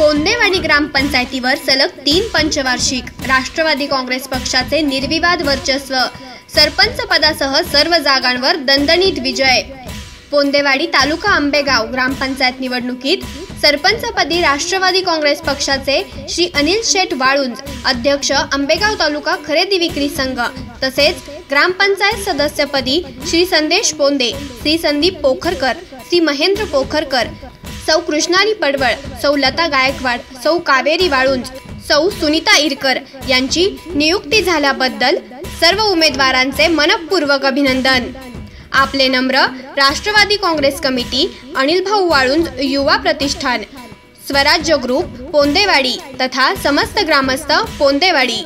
पोंदेवाडी ग्रामपंचायतीवर सलग तीन पंचवार्षिक. राष्ट्रवादी काँग्रेस पक्षाचे निर्विवाद वर्चस्व. सरपंच पदासह सर्व जागांवर दणदणीत विजय. पोंदेवाडी तालुका आंबेगाव ग्रामपंचायत निवडणुकीत सरपंचपदी राष्ट्रवादी काँग्रेस पक्षाचे श्री अनिल शेठ वाळुंज अध्यक्ष आंबेगाव तालुका खरेदी विक्री संघ तसेच ग्रामपंचायत सदस्यपदी श्री संदेश पोंदे श्री संदीप पोखरकर श्री महेंद्र पोखरकर सौ कृष्णाली पडवळ सौ लता गायकवाड सौ कावेरी वाळुंज सौ सुनीता इरकर यांची नियुक्ती झाल्याबद्दल सर्व उमेदवारांचे मनपूर्वक अभिनंदन. आपले नम्र राष्ट्रवादी काँग्रेस कमिटी अनिल भाऊ वाळुंज युवा प्रतिष्ठान स्वराज्य ग्रुप पोंदेवाडी तथा समस्त ग्रामस्थ पोंदेवाडी.